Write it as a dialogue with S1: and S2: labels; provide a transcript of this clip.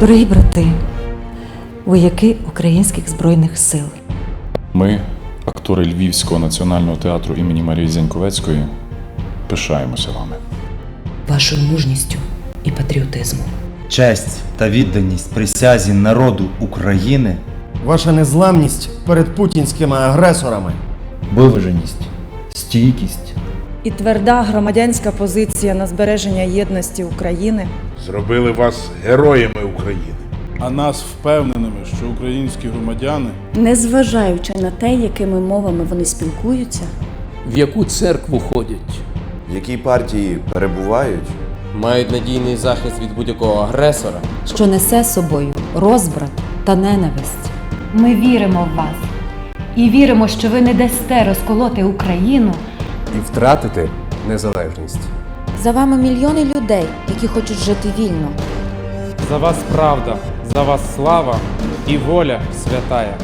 S1: Дорогі брати, вояки українських збройних сил,
S2: Ми, актори Львівського національного театру імені Марії Зяньковецької, пишаємося вами.
S3: вашою мужністю і патріотизмом.
S4: Честь та відданість присязі народу України,
S5: Ваша незламність перед путінськими агресорами.
S4: виваженість, стійкість,
S6: і тверда громадянська позиція на збереження єдності України
S7: зробили вас героями України.
S8: а нас впевненими, що українські громадяни
S9: Незважаючи на те, якими мовами вони спілкуються,
S10: в яку церкву ходять,
S11: в якій партії перебувають,
S10: мають надійний захист від будь-якого агресора.
S1: що несе собою розбрат та ненависть.
S12: Ми віримо в вас і віримо, що ви не дасте розколоти Україну
S11: і втратити незалежність.
S1: За вами мільйони людей, які хочуть жити вільно.
S13: За вас правда, за вас слава і воля святая.